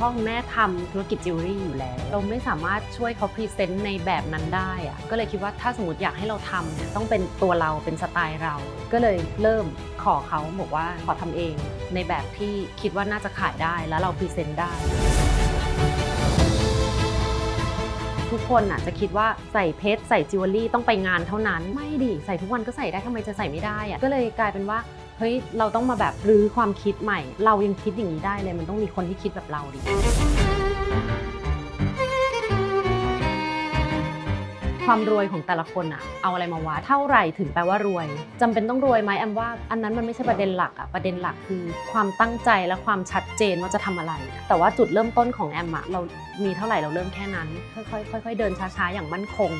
พ่อคุณแม่ทำธุรกิจจิวเวลรี่อยู่แล้ว เราไม่สามารถช่วยเขาพรีเซนต์ในแบบนั้นได้อะก็เลยคิดว่าถ้าสมมติอยากให้เราทำเนี่ยต้องเป็นตัวเราเป็นสไตล์เรา ก็เลยเริ่มขอเขาบอกว่าขอทำเอง ในแบบที่คิดว่าน่าจะขายได้แล้วเราพรีเซนต์ได้ทุกคนอะจะคิดว่าใส่เพชรใส่จิวเวลรี่ต้องไปงานเท่านั้น ไม่ดิใส่ทุกวันก็ใส่ได้ทำไมจะใส่ไม่ได้อะก็เลยกลายเป็นว่า เฮ้ยเราต้องมาแบบรื้อความคิดใหม่ เรายังคิดอย่างนี้ได้เลยมันต้องมีคนที่คิดแบบเราดิความรวยของแต่ละคนอะเอาอะไรมาวัดเท่าไหร่ถึงแปลว่ารวยจำเป็นต้องรวยไหมแอมว่าอันนั้นมันไม่ใช่ประเด็นหลักอะประเด็นหลักคือ ความตั้งใจและความชัดเจนว่าจะทำอะไร แต่ว่าจุดเริ่มต้นของแอมอะเรามีเท่าไหร่เราเริ่มแค่นั้น ค่อยๆค่อยๆเดินช้าๆอย่างมั่นคง